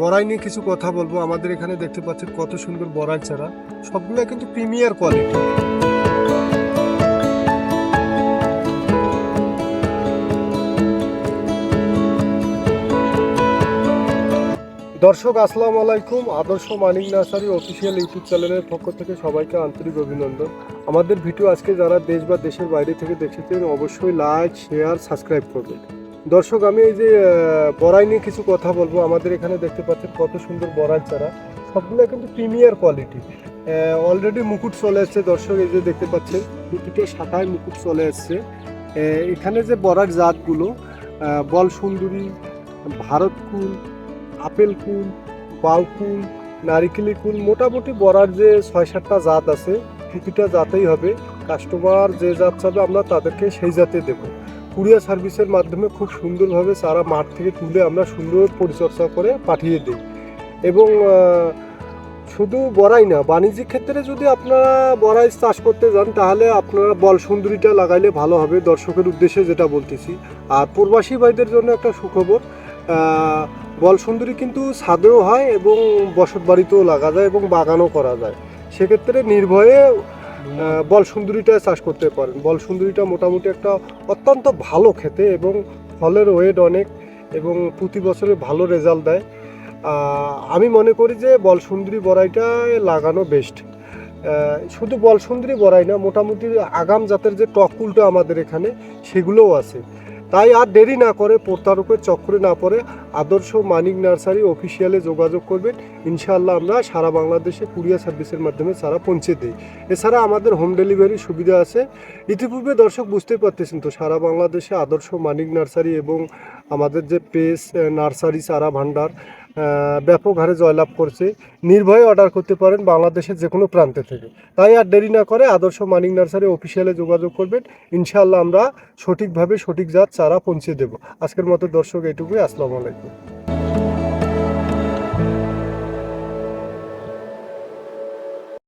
বড়াই নিয়ে কিছু কথা বলব। আমাদের এখানে দেখতে পাচ্ছেন কত সুন্দর বড়াই চারা। সবগুলো কিন্তু প্রিমিয়ার কোয়ালিটি। দর্শক, আসসালামু আলাইকুম। আদর্শ মানিক নার্সারি অফিসিয়াল ইউটিউব চ্যানেলের পক্ষ থেকে সবাইকে আন্তরিক অভিনন্দন। আমাদের ভিডিও আজকে যারা দেশ বা দেশের বাইরে থেকে দেখেছেন অবশ্যই লাইক, শেয়ার, সাবস্ক্রাইব করবেন। দর্শক, আমি এই যে বড়াই নিয়ে কিছু কথা বলব। আমাদের এখানে দেখতে পাচ্ছেন কত সুন্দর বড়াই চারা। সবগুলো কিন্তু প্রিমিয়ার কোয়ালিটি। অলরেডি মুকুট চলে এসছে। দর্শক, এই যে দেখতে পাচ্ছেন, দুটো শাখায় মুকুট চলে এসছে। এখানে যে বড়ার জাতগুলো বল সুন্দরী, ভারত কুল, আপেল কুল বাউকুল নারিকেলি কুল, মোটামুটি বড়ার যে ছয় সাতটা জাত আছে, প্রতিটা জাতেই হবে। কাস্টমার যে জাত চাবে, আমরা তাদেরকে সেই জাতে দেবো। কুরিয়ার সার্ভিসের মাধ্যমে খুব সুন্দরভাবে সারা মাঠ থেকে তুলে আমরা সুন্দর পরিচর্যা করে পাঠিয়ে দিই। এবং শুধু বড়াই না, বাণিজ্যিক ক্ষেত্রে যদি আপনারা বড়াই চাষ করতে যান, তাহলে আপনারা বল সুন্দরীটা লাগাইলে ভালো হবে দর্শকের উদ্দেশ্যে যেটা বলতেছি। আর প্রবাসী ভাইদের জন্য একটা সুখবর বল সুন্দরী কিন্তু ছাদেও হয় এবং বসত বাড়িতেও লাগা যায় এবং বাগানও করা যায়। সেক্ষেত্রে নির্ভয়ে বল সুন্দরীটা চাষ করতে পারেন। বল সুন্দরীটা মোটামুটি একটা অত্যন্ত ভালো খেতে এবং ফলের ওয়েট অনেক এবং প্রতি বছরে ভালো রেজাল্ট দেয়। আমি মনে করি যে বল সুন্দরী বড়াইটা লাগানো বেস্ট শুধু বল সুন্দরী বড়াই না, মোটামুটি আগাম জাতের যে টকুলটা আমাদের এখানে, সেগুলোও আছে। তাই আর দেরি না করে প্রতারকের চক্রে না পড়ে আদর্শ মানিক নার্সারি অফিসিয়ালে যোগাযোগ করবেন। ইনশাআল্লাহ আমরা সারা বাংলাদেশে কুরিয়ার সার্ভিসের মাধ্যমে সারা পৌঁছে দিই। এছাড়া আমাদের হোম ডেলিভারি সুবিধা আছে। ইতিপূর্বে দর্শক বুঝতে পারতেছেন তো, সারা বাংলাদেশে আদর্শ মানিক নার্সারি এবং আমাদের যে পেস, নার্সারি, চারা ভান্ডার ব্যাপক হারে জয়লাভ করছে। নির্ভয়ে অর্ডার করতে পারেন বাংলাদেশের যে কোনো প্রান্তে থেকে। তাই আর দেরি না করে আদর্শ মানিক নার্সারি অফিসিয়ালে যোগাযোগ করবেন। ইনশাআল্লাহ আমরা সঠিকভাবে সঠিক জাত চারা পৌঁছে দেব। আজকের মতো দর্শক এটুকুই। আসসালামু আলাইকুম।